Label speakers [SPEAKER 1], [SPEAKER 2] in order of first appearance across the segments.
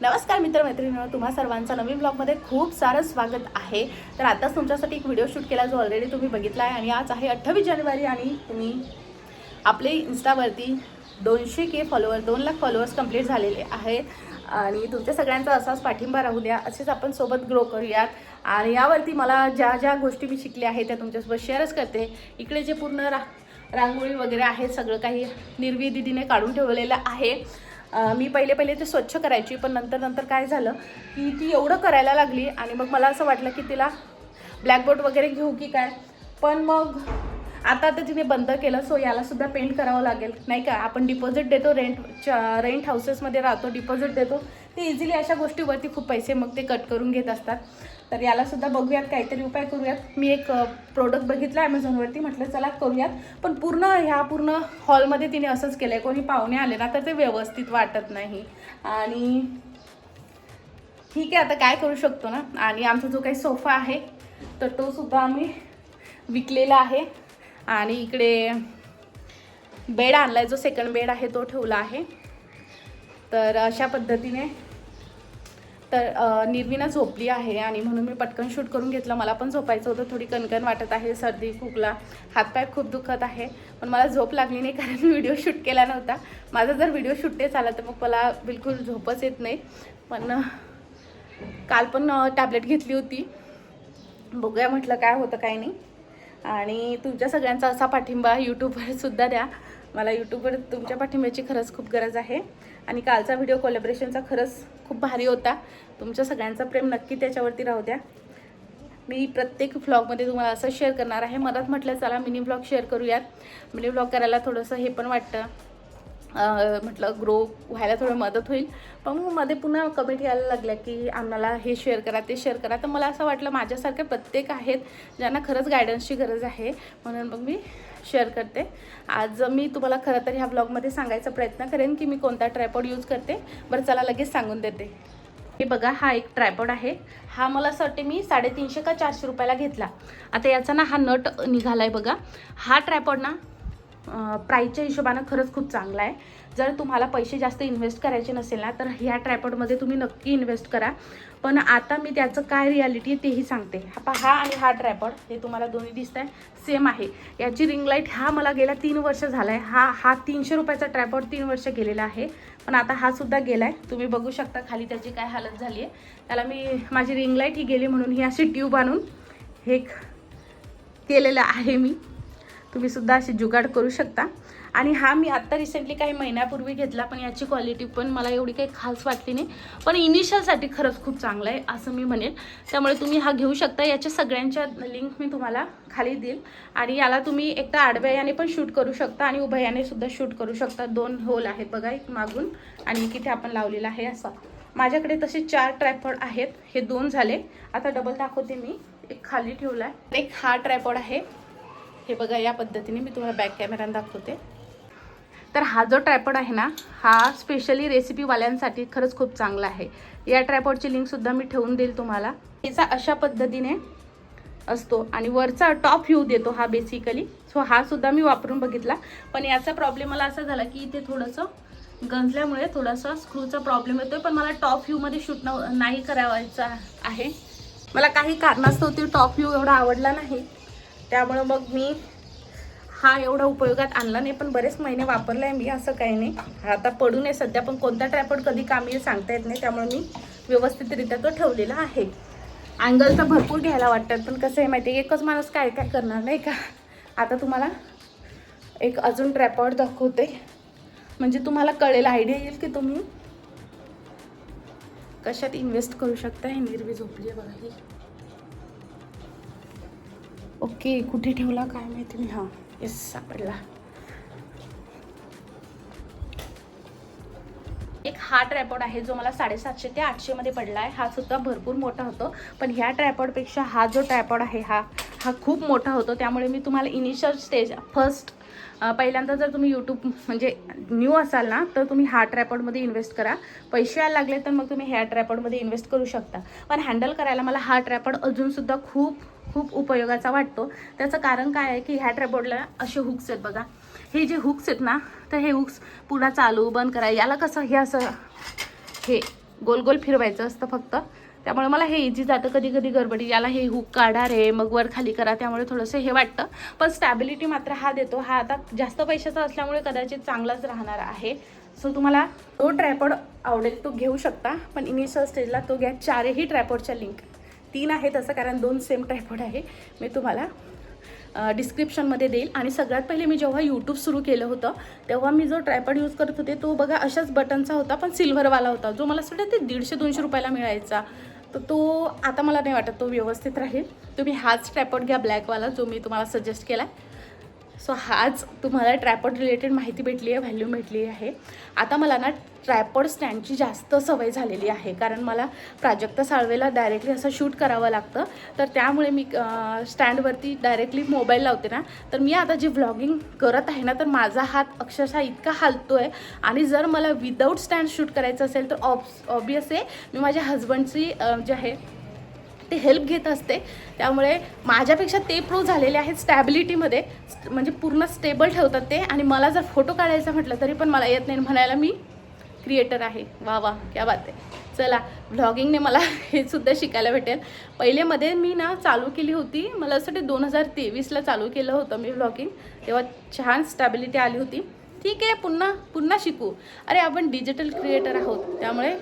[SPEAKER 1] नमस्कार मित्रमैत्रिणींनो तुम्हा सर्वांचा नवीन ब्लॉगमध्ये खूप सारं स्वागत आहे. तर आताच तुमच्यासाठी एक व्हिडिओ शूट केला जो ऑलरेडी तुम्ही बघितला आहे आणि आज आहे अठ्ठावीस जानेवारी आणि तुम्ही आपले इन्स्टावरती दोनशे के फॉलोअर दोन लाख फॉलोअर्स कंप्लीट झालेले आहेत. आणि तुमच्या सगळ्यांचा असाच पाठिंबा राहू द्या. असेच आपण सोबत ग्रो करूयात. आणि यावरती मला ज्या ज्या गोष्टी मी शिकल्या आहेत त्या तुमच्यासोबत शेअरच करते. इकडे जे पूर्ण रा रांगोळी वगैरे आहे सगळं काही निर्वी दिदीने काढून ठेवलेलं आहे. मी पहिले पहिले ते स्वच्छ करायची पण नंतर नंतर काय झालं की ती एवढं करायला लागली आणि मग मला असं वाटलं की तिला ब्लॅकबोर्ड वगैरे घेऊ की काय. पण मग आता तर तिने बंद केलं सो याला सुद्धा पेंट करावं लागेल. नाही का? आपण डिपॉझिट देतो रेंट रेंट हाऊसेसमध्ये राहतो डिपॉझिट देतो. ते इझिली अशा गोष्टीवरती खूप पैसे मग ते कट करून घेत असतात. तर याला सुद्धा बघूयात काहीतरी उपाय करूयात. मी एक प्रोडक्ट बघितला ॲमेझॉनवरती म्हटलं चला करूयात. पण पूर्ण ह्या पूर्ण हॉलमध्ये तिने असंच केलं आहे कोणी पाहुणे आले ना तर ते व्यवस्थित वाटत नाही. आणि ठीक आहे आता काय करू शकतो ना? आणि आमचा जो काही सोफा आहे तर तो सुद्धा आम्ही विकलेला आहे. आणि इकडे बेड आणला आहे जो सेकंड बेड आहे तो ठेवला आहे. तर अशा पद्धतीने तर निर्विना झोपली आहे आणि म्हणून मी पटकन शूट करून घेतलं. मला पण झोपायचं होतं. थोडी कणकण वाटत आहे. सर्दी खोकला हातपाय खूप दुखत आहे. पण मला झोप लागली नाही कारण मी व्हिडिओ शूट केला नव्हता. माझा जर व्हिडिओ शूट नाही झाला तर मग मला बिलकुल झोपच येत नाही. पण काल पण टॅबलेट घेतली होती. बघूया म्हटलं काय होतं काय नाही. आणि तुमच्या सगळ्यांचा असा पाठिंबा यूट्यूबवरसुद्धा द्या. मला यूट्यूबवर तुमच्या पाठिंब्याची खरंच खूप गरज आहे. आणि कालचा व्हिडिओ कोलॅबरेशनचा खरंच खूप भारी होता. तुमच्या सगळ्यांचा प्रेम नक्की त्याच्यावरती राहू द्या. मी प्रत्येक व्लॉगमध्ये तुम्हाला असं शेअर करणार आहे. मनात म्हटलं चला मिनी व्लॉग शेअर करूयात. मिनी व्लॉग करायला थोडंसं हे पण वाटतं. म्हटलं ग्रो व्हायला थोडं मदत होईल. पण मग मध्ये पुन्हा कमेंट यायला लागल्या की आम्हाला हे शेअर करा ते शेअर करा. तर मला असं वाटलं माझ्यासारखे प्रत्येक आहेत ज्यांना खरंच गायडन्सची गरज आहे. म्हणून मग मी शेअर करते. आज मी तुम्हाला खरं तर ह्या ब्लॉगमध्ये सांगायचा प्रयत्न करेन की मी कोणता ट्रायपॉड यूज करते. बरं चला लगेच सांगून देते. हे बघा हा एक ट्रायपॉड आहे. हा मला असं वाटते मी साडेतीनशे का चारशे रुपयाला घेतला. आता याचा ना हा नट निघाला आहे बघा. हा ट्रायपॉड ना प्राईजच्या हिशोबानं खरंच खूप चांगला आहे. जर तुम्हाला पैसे जास्त इन्व्हेस्ट करायचे नसेल ना तर ह्या ट्रायपॉडमध्ये तुम्ही नक्की इन्व्हेस्ट करा. पण आता मी त्याचं काय रियालिटी आहे तेही सांगते. हा पहा हा आणि हा ट्रायपॉड हे तुम्हाला दोन्ही दिसत आहे सेम आहे. याची रिंग लाइट हा मला गेला तीन वर्ष झाला आहे हा हा तीनशे रुपयाचा ट्रायपॉड तीन वर्ष गेलेला आहे. पण आता हा सुद्धा गेला आहे तुम्ही बघू शकता खाली त्याची काय हालत झाली आहे. त्याला मी माझी रिंग लाइट ही गेली म्हणून ही अशी ट्यूब आणून हे केलेलं आहे मी. तुम्ही सुद्धा जुगाड करू शकता. आणि हा मी आत्ता रिसेंटली काही महिन्यापूर्वी घेतला पण याची क्वालिटी पण मला एवढी काही खास वाटली नाही. पण इनिशियलसाठी खरंच खूप चांगलं आहे असं मी म्हणेन त्यामुळे तुम्ही हा घेऊ शकता. याच्या सगळ्यांच्या लिंक मी तुम्हाला खाली देईल. आणि याला तुम्ही एकदा आडव्या याने पण शूट करू शकता आणि उभ्या याने सुद्धा शूट करू शकता. दोन होल आहेत बघा एक मागून आणि एक इथे आपण लावलेला आहे असा. माझ्याकडे तसे चार ट्रॅपॉड आहेत. हे दोन झाले. आता डबल दाखवते मी. एक खाली ठेवला आहे एक हा ट्रॅपॉड आहे. हे बघा या पद्धतीने मी तुम्हाला बॅक कॅमेऱ्याने दाखवते. तर हा जो ट्रायपॉड आहे ना हा स्पेशली रेसिपीवाल्यांसाठी खरंच खूप चांगला आहे. या ट्रायपॉडची लिंकसुद्धा मी ठेवून देईल तुम्हाला. याचा अशा पद्धतीने असतो आणि वरचा टॉप व्ह्यू देतो हा बेसिकली सो हा सुद्धा मी वापरून बघितला. पण याचा प्रॉब्लेम मला असा झाला की इथे थोडंसं गंजल्यामुळे थोडासा स्क्रूचा प्रॉब्लेम येतोय. पण मला टॉप व्ह्यूमध्ये शूट न नाही करावायचा आहे. मला काही कारणास्तव ते टॉप व्ह्यू एवढा आवडला नाही. त्यामुळं मग मी हा एवढा उपयोगात आणला नाही पण बरेच महिने वापरला आहे मी असं काही नाही. आता पडू नये सध्या पण कोणता ट्रायपॉड कधी कामी येईल सांगता येत नाही त्यामुळे मी व्यवस्थितरित्या तो ठेवलेला आहे. अँगल तर भरपूर घ्यायला वाटतात पण कसं आहे माहिती आहे एकच माणूस काय काय करणार नाही का? आता तुम्हाला एक अजून ट्रॅपॉड दाखवते. म्हणजे तुम्हाला कळेल आयडिया येईल की तुम्ही कशात इन्व्हेस्ट करू शकता हे निर्वी झोपली आहे बघा ही. ओके कुठे ठेवला काय माहिती मी? हां. येस सापडला एक हा ट्रायपॉड आहे जो मला साडेसातशे ते आठशेमध्ये पडला आहे. हा सुद्धा भरपूर मोठा होतो. पण ह्या ट्रायपॉडपेक्षा हा जो ट्रायपॉड आहे हा हा खूप मोठा होतो. त्यामुळे मी तुम्हाला इनिशियल स्टेज फर्स्ट पहिल्यांदा जर तुम्ही यूट्यूब म्हणजे न्यू असाल ना तर तुम्ही हा ट्रॅपॉडमध्ये इन्व्हेस्ट करा. पैसे यायला लागले तर मग तुम्ही ह्या ट्रॅपॉडमध्ये इन्व्हेस्ट करू शकता. पण हँडल करायला मला हा ट्रॅपॉड अजूनसुद्धा खूप खूप उपयोगाचा वाटतो. त्याचं कारण काय आहे की ह्या ट्रायपॉडला असे हुक्स आहेत बघा. हे जे हुक्स आहेत ना तर हे हुक्स पुन्हा चालू बंद करा. याला कसं हे असं हे गोल गोल फिरवायचं असतं फक्त. त्यामुळे मला हे इझी जातं. कधी कधी गडबडी याला हे हुक काढा रे मग वर खाली करा. त्यामुळे थोडंसं हे वाटतं. पण स्टॅबिलिटी मात्र हा देतो. हा आता जास्त पैशाचा असल्यामुळे कदाचित चांगलाच राहणार आहे. सो तुम्हाला तो ट्रॅपॉड आवडेल तो घेऊ शकता. पण इनिशियल स्टेजला तो घ्या. चारही ट्रॅपॉडच्या लिंक तीन आहेत तसं कारण दोन सेम ट्रायपॉड आहे. मी तुम्हाला डिस्क्रिप्शनमध्ये देईल. आणि सगळ्यात पहिले मी जेव्हा यूट्यूब सुरू केलं होतं तेव्हा मी जो ट्रायपॉड यूज करत होते तो बघा अशाच बटनचा होता पण सिल्व्हरवाला होता. जो मला असं वाटतं ते दीडशे दोनशे रुपयाला मिळायचा. तर तो आता मला नाही वाटत तो व्यवस्थित राहील. तुम्ही हाच ट्रायपॉड घ्या ब्लॅकवाला जो मी तुम्हाला सजेस्ट केला आहे सो हाच तुम्हाला ट्रॅपॉड रिलेटेड माहिती भेटली आहे व्हॅल्यू भेटली आहे. आता मला ना ट्रॅपॉड स्टँडची जास्त सवय झालेली आहे कारण मला प्राजक्त साळवेला डायरेक्टली असं शूट करावं लागतं. तर त्यामुळे मी स्टँडवरती डायरेक्टली मोबाईल लावते ना. तर मी आता जे व्लॉगिंग करत आहे ना तर माझा हात अक्षरशः इतका हालतो आहे आणि जर मला विदाऊट स्टँड शूट करायचं असेल तर ऑब ऑबियस आहे. मी माझ्या हजबंडची जे आहे ते हेल्प घेत असते. त्यामुळे माझ्यापेक्षा ते प्रो झालेले आहेत स्टॅबिलिटीमध्ये म्हणजे पूर्ण स्टेबल ठेवतात ते. आणि मला जर फोटो काढायचा म्हटलं तरी पण मला येत नाही. म्हणायला मी क्रिएटर आहे. वा वा क्या बात आहे. चला व्लॉगिंगने मला हे सुद्धा शिकायला भेटेल. पहिलेमध्ये मी ना चालू केली होती. मला असं वाटतं दोन हजार तेवीसला चालू केलं होतं मी व्लॉगिंग तेव्हा छान स्टॅबिलिटी आली होती. ठीक आहे पुन्हा पुन्हा शिकू. अरे आपण डिजिटल क्रिएटर आहोत. त्यामुळे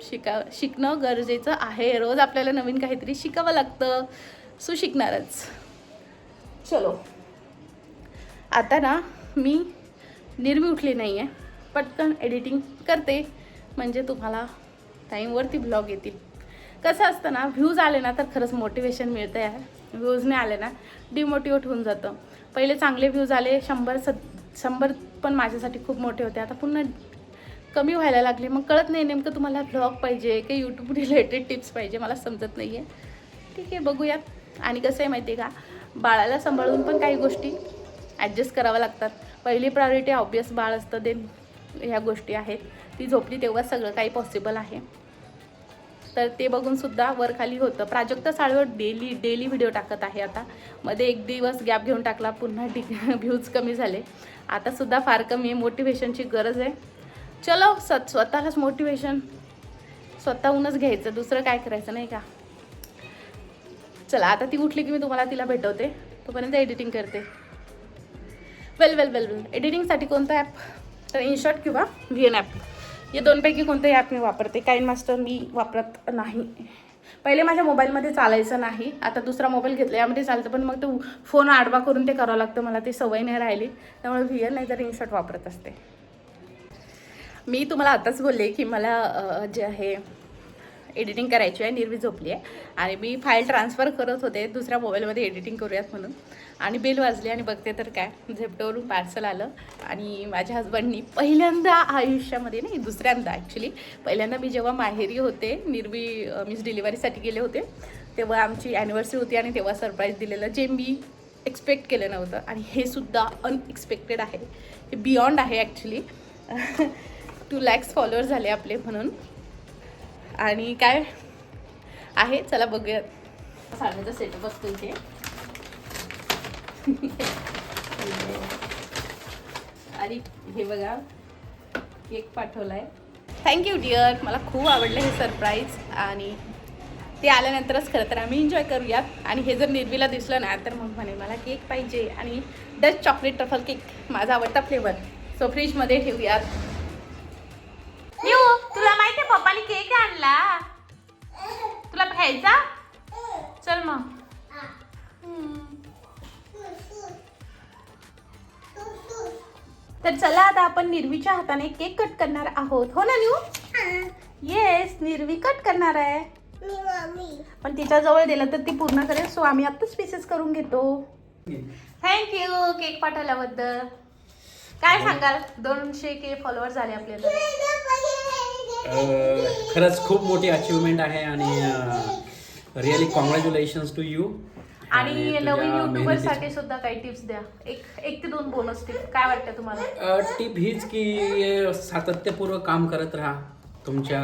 [SPEAKER 1] शिका शिकणं गरजेचं आहे. रोज आपल्याला नवीन काहीतरी शिकावं लागतं. सो शिकणारच. चलो. आता ना मी निर्मी उठली नाही आहे पटकन एडिटिंग करते. म्हणजे तुम्हाला टाईमवरती ब्लॉग येतील. कसं असतं ना व्ह्यूज आले ना तर खरंच मोटिवेशन मिळतं यार. व्ह्यूज नाही आले ना डिमोटिवेट होऊन जातं. पहिले चांगले व्ह्यूज आले शंभर स शंभर पण माझ्यासाठी खूप मोठे होते. आता पुन्हा कमी व्हायला लागले. मग कळत नाही नेमकं तुम्हाला ब्लॉग पाहिजे की यूट्यूब रिलेटेड टिप्स पाहिजे मला समजत नाही आहे ठीक आहे बघूयात. आणि कसं आहे माहिती आहे का? बाळाला सांभाळून पण काही गोष्टी ॲडजस्ट कराव्या लागतात. पहिली प्रायोरिटी ऑब्वियस बाळ असतं देन ह्या गोष्टी आहेत. ती झोपली तेव्हा सगळं काही पॉसिबल आहे. तर ते बघून सुद्धा होतं. प्राजक्त साळवर डेली डेली व्हिडिओ टाकत आहे आता. मध्ये एक दिवस गॅप घेऊन टाकला पुन्हा डी व्ह्यूज कमी झाले. आता सुद्धा फार कमी आहे. मोटिवेशनची गरज आहे. चलो स स्वतःलाच मोटिवेशन स्वतःहूनच घ्यायचं दुसरं काय करायचं नाही का? चला आता ती उठली की मी तुम्हाला तिला भेटवते. तोपर्यंत एडिटिंग करते. वेल वेल वेल वेल एडिटिंगसाठी कोणतं ॲप तर इनशॉट किंवा व्ही एन ॲप या दोनपैकी कोणतंही ॲप मी वापरते. काइन मास्टर मी वापरत नाही. पहिले माझ्या मोबाईलमध्ये चालायचं नाही. आता दुसरा मोबाईल घेतला यामध्ये चालतं. पण मग तो फोन आडवा करून ते करावं लागतं. मला ती सवय नाही राहिली. त्यामुळे व्ही एन नाही तर इनशॉट वापरत असते. मी तुम्हाला आताच बोलले की मला जे आहे एडिटिंग करायची आहे निर्वी झोपली आहे. आणि मी फाईल ट्रान्सफर करत होते दुसऱ्या मोबाईलमध्ये एडिटिंग करूयात म्हणून. आणि बेल वाजली आणि बघते तर काय झेप्टोवरून पार्सल आलं. आणि माझ्या हजबंडनी पहिल्यांदा आयुष्यामध्ये नाही दुसऱ्यांदा ॲक्च्युली पहिल्यांदा मी जेव्हा माहेरी होते निर्वी मीच डिलिव्हरीसाठी गेले होते तेव्हा आमची ॲनिव्हर्सरी होती आणि तेव्हा सरप्राईज दिलेलं जे मी एक्सपेक्ट केलं नव्हतं. आणि हे सुद्धा अनएक्सपेक्टेड आहे. हे बियॉन्ड आहे ॲक्च्युली टू लॅक्स फॉलोअर झाले आपले म्हणून. आणि काय आहे? चला बघूयात साडीचा सेटअप असतो इथे. आणि हे बघा केक पाठवलाय. थँक्यू डिअर मला खूप आवडलं हे सरप्राईज आणि ते आल्यानंतरच खरं तर आम्ही एन्जॉय करूयात. आणि हे जर निर्वीला दिसलं ना तर मग म्हणे मला केक पाहिजे. आणि डच चॉकलेट ट्रफल केक माझा आवडता फ्लेवर सो फ्रीजमध्ये ठेवूयात. पप्पाने केक आणला. तुला खायचा? चल मग. तर चला आता आपण निर्वीच्या हाताने केक कट करणार आहोत. हो ना न्यू? येस निर्वी कट करणार आहे. पण तिच्या जवळ दिलं तर ती पूर्ण करेल सो आम्ही आत्ताच पीसेस करून घेतो. थँक्यू केक पाठवल्याबद्दल. काय सांगाल? दोनशे के फॉलोअर झाले आपल्याला
[SPEAKER 2] खरंच खूप मोठी अचिव्हमेंट आहे आणि रिअली कॉंग्रॅच्युलेशन्स टू यू
[SPEAKER 1] आणि नवीन युट्यूबरसाठी सुद्धा काही टिप्स द्या. एक एक ते दोन बोनस टिप्स काय वाटतं तुम्हाला?
[SPEAKER 2] टीप हीच की सातत्यपूर्व काम करत राहा. तुमच्या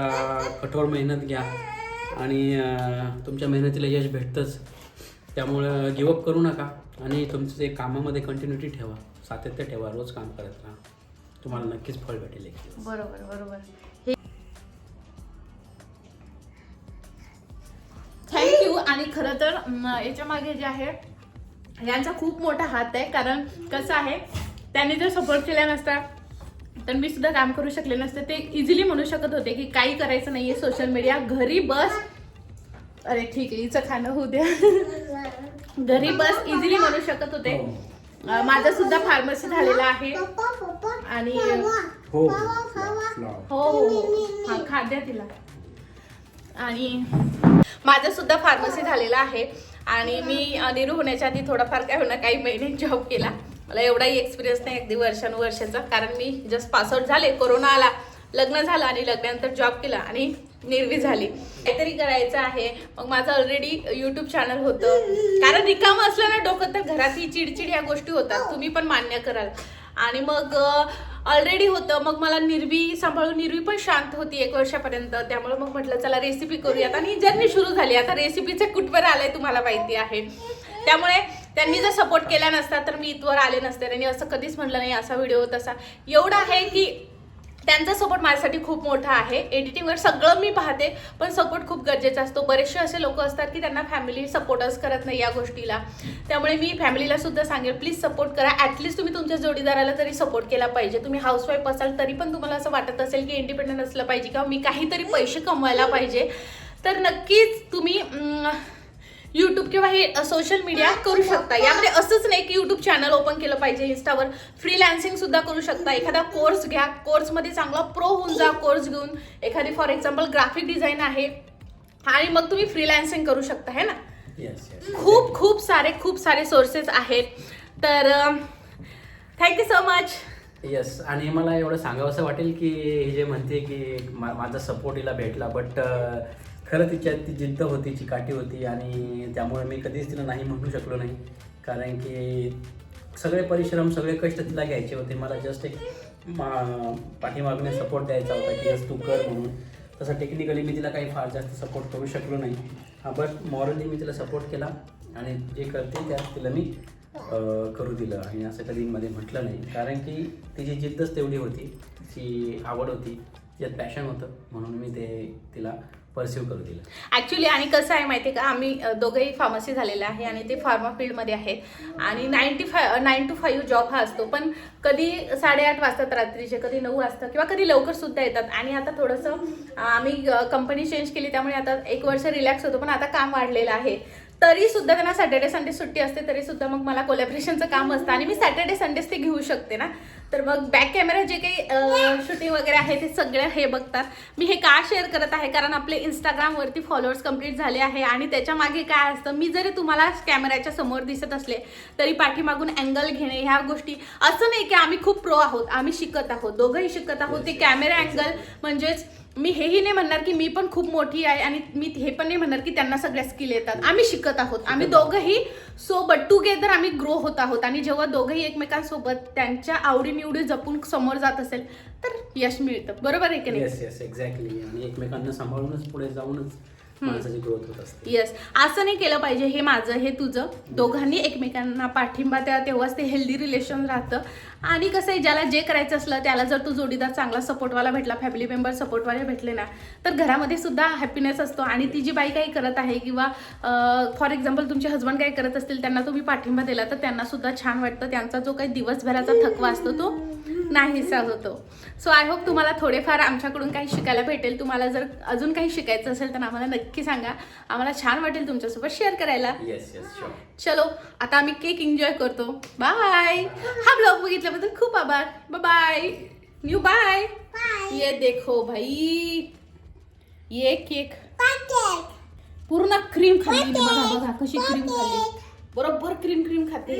[SPEAKER 2] कठोर मेहनत घ्या. आणि तुमच्या मेहनतीला यश भेटतंच. त्यामुळं गिवअप करू नका. आणि तुमचं ते कामामध्ये कंटिन्युटी ठेवा. सातत्य ठेवा. रोज काम करत राहा. तुम्हाला नक्कीच फळ भेटेल
[SPEAKER 1] बरोबर बरोबर. खरं तर याच्या मागे जे आहे यांचा खूप मोठा हात आहे. कारण कसं आहे त्यांनी जर सपोर्ट केला नसता तर मी सुद्धा काम करू शकले नसते. ते इझिली म्हणू शकत होते की काही करायचं नाहीये सोशल मीडिया घरी बस. अरे ठीक आहे हिचं खाणं होऊ द्या. घरी बस इझिली म्हणू शकत होते. माझं सुद्धा फार्मसी झालेलं आहे. आणि
[SPEAKER 2] हो
[SPEAKER 1] हो हो. हा खाद्या तिला. आणि माझं सुद्धा फार्मसी झालेलं आहे. आणि मी निरू होण्याच्या आधी थोडाफार काय होणार काही महिने जॉब केला. मला एवढाही एक्सपिरियन्स नाही अगदी वर्षानुवर्षाचा. कारण मी जस्ट पासआउट झाले कोरोना आला लग्न झालं आणि लग्नानंतर जॉब केला आणि निर्वी झाली. काहीतरी करायचं आहे. मग माझं ऑलरेडी युट्यूब चॅनल होतं. कारण रिकामं असलं ना डोकं तर घरातही चिडचिड या गोष्टी होतात. तुम्ही पण मान्य कराल. आणि मग ऑलरेडी होतं. मग मला निर्वी सांभाळून निर्वी पण शांत होती एक वर्षापर्यंत. त्यामुळे मग म्हटलं चला रेसिपी करूयात. आणि जर्नी सुरू झाली. आता रेसिपीचे कुठवर आलंय तुम्हाला माहिती आहे? त्यामुळे त्यांनी जर सपोर्ट केला नसता तर मी इथवर आले नसते. त्यांनी असं कधीच म्हटलं नाही असा व्हिडिओ तसा. एवढा आहे की त्यांचा सपोर्ट माझ्यासाठी खूप मोठा आहे. एडिटिंगवर सगळं मी पाहते पण सपोर्ट खूप गरजेचा असतो. बरेचसे असे लोक असतात की त्यांना फॅमिली सपोर्टच करत नाही या गोष्टीला. त्यामुळे मी फॅमिलीला सुद्धा सांगेल प्लीज सपोर्ट करा. ॲटलिस्ट तुम्ही तुमच्या जोडीदाराला तरी सपोर्ट केला पाहिजे. तुम्ही हाऊसवाईफ असाल तरी पण तुम्हाला असं वाटत असेल की इंडिपेंडंट असलं पाहिजे किंवा मी काहीतरी पैसे कमवायला पाहिजे. तर नक्कीच तुम्ही यूट्यूब किंवा हे सोशल मीडिया करू शकता. यामध्ये असंच नाही की यूट्यूब चॅनल ओपन केलं पाहिजे इन्स्टावर फ्रीलॅन्सिंग सुद्धा करू शकता. एखादा कोर्स घ्या. कोर्समध्ये चांगला प्रो होऊन जा कोर्स घेऊन. एखादी फॉर एक्झाम्पल ग्राफिक डिझाईन आहे. आणि मग तुम्ही फ्रीलॅन्सिंग करू शकता है ना? खूप खूप सारे खूप सारे सोर्सेस आहेत. तर थँक्यू सो मच
[SPEAKER 2] येस आणि मला एवढं सांगावंसं वाटेल की हे जे म्हणते की माझा सपोर्ट हिला भेटला बट खरं तिच्यात ती जिद्द होती चिकाटी होती आणि त्यामुळे मी कधीच तिला नाही म्हणू शकलो नाही. कारण की सगळे परिश्रम सगळे कष्ट तिला घ्यायचे होते. मला जस्ट एक मा- पाठीमागणे सपोर्ट द्यायचा होता की यस तू कर म्हणून. तसं टेक्निकली मी तिला काही फार जास्त सपोर्ट करू शकलो नाही. हा बट मॉरली मी तिला सपोर्ट केला आणि जे करते त्यात तिला मी करू दिलं. आणि असं कधी मध्ये म्हटलं नाही. कारण की तिची जिद्दच तेवढी होती. तिची आवड होती. तिच्यात पॅशन होतं. म्हणून मी ते तिला परस्यू करू दिलं.
[SPEAKER 1] ॲक्च्युली आणि कसं आहे माहिती आहे का? आम्ही दोघंही फार्मसी झालेलं आहे आणि ते फार्मा फील्डमध्ये आहेत. आणि ninety five nine to five job हा असतो. पण कधी साडेआठ वाजतात रात्रीचे कधी नऊ वाजता किंवा कधी लवकर सुद्धा येतात. आणि आता थोडंसं आम्ही कंपनी चेंज केली त्यामुळे आता एक वर्ष रिलॅक्स होतो पण आता काम वाढलेलं आहे. तरी सुद्धा त्यांना सॅटर्डे संडे सुट्टी असते तरी सुद्धा मग मला कोलॅबरेशनचं काम असतं. आणि मी सॅटर्डे संडेच ते घेऊ शकते ना. तर मग बॅक कॅमेरा जे काही शूटिंग वगैरे आहे ते सगळे हे बघतात. मी हे का शेअर करत आहे? कारण आपले इंस्टाग्रामवरती फॉलोअर्स कंप्लीट झाले आहे आणि त्याच्यामागे काय असतं? मी जरी तुम्हाला कॅमेऱ्याच्या समोर दिसत असले तरी पाठीमागून अँगल घेणे ह्या गोष्टी. असं नाही की आम्ही खूप प्रो आहोत आम्ही शिकत आहोत. दोघंही शिकत आहोत. ते कॅमेरा अँगल म्हणजेच मी हेही नाही म्हणणार की मी पण खूप मोठी आहे आणि मी हे पण नाही म्हणणार की त्यांना सगळ्या स्किल येतात. आम्ही शिकत आहोत. आम्ही दोघंही सोबत टुगेदर आम्ही ग्रो होत आहोत. आणि जेव्हा दोघंही एकमेकांसोबत त्यांच्या आवडीनिवडी जपून समोर जात असेल तर यश मिळतं. बरोबर आहे की नाही?
[SPEAKER 2] येस येस एक्झॅक्टली आणि एकमेकांना सांभाळूनच पुढे जाऊनच माणसाची ग्रोथ होत असते.
[SPEAKER 1] येस असं नाही केलं पाहिजे हे माझं हे तुझं. दोघांनी एकमेकांना पाठिंबा द्या तेव्हाच ते हेल्दी रिलेशन राहतं. आणि कसं आहे ज्याला जे करायचं असलं त्याला जर तो जोडीदार चांगला सपोर्टवाला भेटला फॅमिली मेंबर सपोर्टवाले भेटले ना तर घरामध्ये सुद्धा हॅपीनेस असतो. आणि ती जी बाई काही करत आहे किंवा फॉर एक्झाम्पल तुमचे हस्बंड काही करत असतील त्यांना तुम्ही पाठिंबा दिला तर त्यांना सुद्धा छान वाटतं. त्यांचा जो काही दिवसभराचा थकवा असतो तो नाहीसा होतो. सो आय होप तुम्हाला थोडेफार आमच्याकडून काही शिकायला भेटेल. तुम्हाला जर अजून काही शिकायचं असेल तर आम्हाला नक्की सांगा. आम्हाला छान वाटेल तुमच्यासोबत शेअर करायला.
[SPEAKER 2] येस येस शुअर
[SPEAKER 1] चलो आता आम्ही केक एन्जॉय करतो. बाय हा ब्लॉग बघितल्याबद्दल खूप आभार. बाय न्यू बाय ये देखो भाई. ये केक पूर्ण क्रीम खाल्ली. बघा बघा कशी क्रीम खाल्ली. बरोबर क्रीम क्रीम खाते.